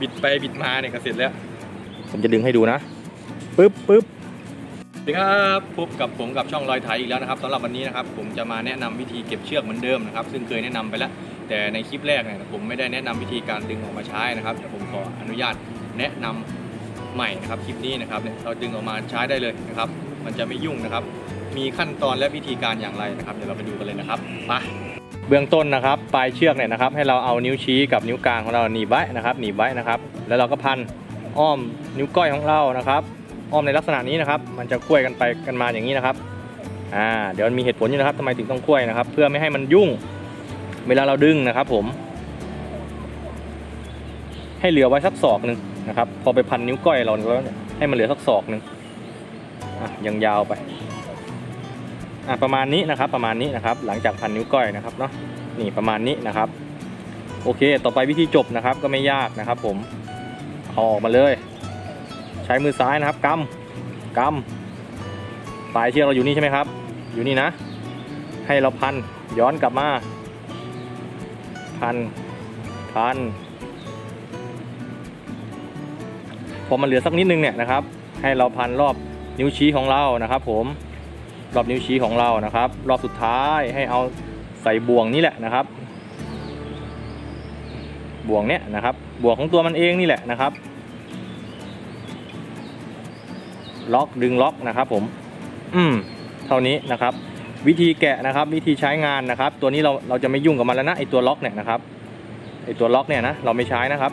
บิดไปบิดมาเนี่ยก็เสร็จแล้ว ผมจะดึงให้ดูนะปึ๊บปึ๊บสวัสดีครับพบกับผมกับช่องลอยไถอีกแล้วนะครับสำหรับวันนี้นะครับผมจะมาแนะนำวิธีเก็บเชือกเหมือนเดิมนะครับ ซึ่งเคยแนะนำไปแล้ว แต่ในคลิปแรกเนี่ยผมไม่ได้แนะนำวิธีการดึงออกมาใช้นะครับเดี๋ยวผมขออนุญาตแนะนำใหม่นะครับคลิปนี้นะครับเนี่ยเราดึงออกมาใช้ได้เลยนะครับ มันจะไม่ยุ่งนะครับ มีขั้นตอนและวิธีการอย่างไรนะครับ เดี๋ยวเราไปดูกันเลยนะครับไป เบื้องต้นนะครับปลายเชือกเนี่ยนะครับ ให้เราเอานิ้วชี้กับนิ้วกลางของเราหนีบไว้นะครับหนีบไว้นะครับ แล้วเราก็พันอ้อมนิ้วก้อยของเรานะครับ อ้อมในลักษณะนี้นะครับ มันจะคุ้ยกันไปกันมาอย่างนี้นะครับอ่าเดี๋ยวมันมีเหตุผลอยู่นะครับทำไมถึงต้องคุ้ยนะครับ เพื่อไม่ให้มันยุ่ง เวลาเราดึงนะครับ ผม ให้เหลือไว้สักศอกหนึ่งนะครับ พอไปพันนิ้วก้อยเราแล้วให้มันเหลือสักศอกหนึ่งอะยังยาวไป อะประมาณนี้นะครับประมาณนี้นะครับ หลังจากพันนิ้วก้อยนะครับเนาะนี่ประมาณนี้นะครับ โอเค ต่อไปวิธีจบนะครับก็ไม่ยากนะครับ ผมเอาออกมาเลย ใช้มือซ้ายนะครับกำกำปลายเชือกเราอยู่นี่ใช่ไหมครับ อยู่นี่นะ ให้เราพันย้อนกลับมา พันพันพอมันเหลือสักนิดนึงเนี่ยนะครับ ให้เราพันรอบนิ้วชี้ของเรานะครับ ผม รอบนิ้วชี้ของเรานะครับ รอบสุดท้ายให้เอาใส่บ่วงนี่แหละนะครับ บ่วงเนี้ยนะครับ บ่วงของตัวมันเองนี่แหละนะครับ ล็อกดึงล็อกนะครับ ผม อืม เท่านี้นะครับ วิธีแกะนะครับ วิธีใช้งานนะครับ ตัวนี้เราเราจะไม่ยุ่งกับมันแล้วนะไอตัวล็อกเนี่ยนะครับไอตัวล็อกเนี่ยนะเราไม่ใช้นะครับ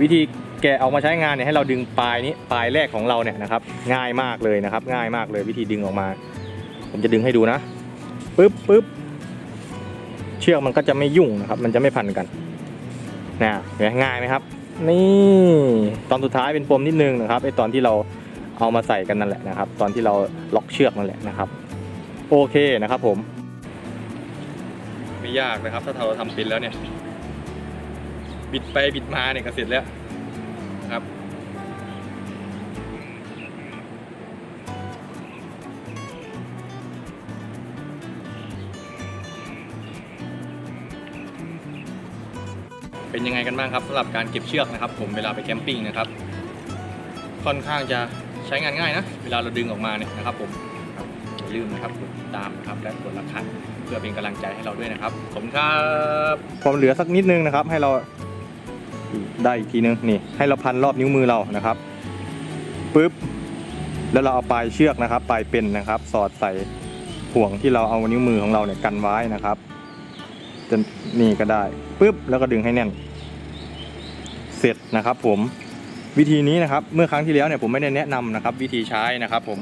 วิธีแกะออกมาใช้งานเนี่ยให้เราดึงปลายนี้ปลายแรกของเราเนี่ยนะครับ ง่ายมากเลยนะครับ ง่ายมากเลยวิธีดึงออกมา ผมจะดึงให้ดูนะปึ๊บปึ๊บเชือกมันก็จะไม่ยุ่งนะครับ มันจะไม่พันกันนะเห็นไหมง่ายไหมครับ นี่ตอนสุดท้ายเป็นปมนิดนึงนะครับไอตอนที่เราเอามาใส่กันนั่นแหละนะครับ ตอนที่เราล็อกเชือกนั่นแหละนะครับ โอเคนะครับผม ไม่ยากนะครับ ถ้าเราทำเป็นแล้วเนี่ย บิดไปบิดมาเนี่ยก็เสร็จแล้วนะครับ เป็นยังไงกันบ้างครับสำหรับการเก็บเชือกนะครับ ผมเวลาไปแคมปิ้งนะครับ ค่อนข้างจะใช้งานง่ายนะ เวลาเราดึงออกมาเนี่ยนะครับผมอย่าลืมนะครับกดติดตามนะครับและกดละคันเพื่อเป็นกำลังใจให้เราด้วยนะครับผมครับพอเหลือสักนิดนึงนะครับ ให้เราได้อีกทีนึงนี่ ให้เราพันรอบนิ้วมือเรานะครับปึ๊บแล้วเราเอาปลายเชือกนะครับ ปลายเป็นนะครับ สอดใส่ห่วงที่เราเอานิ้วมือของเราเนี่ยกันไว้นะครับจนนี่ก็ได้ ปึ๊บแล้วก็ดึงให้แน่น เสร็จนะครับผมวิธีนี้นะครับ เมื่อครั้งที่แล้วเนี่ยผมไม่ได้แนะนำนะครับ วิธีใช้นะครับผม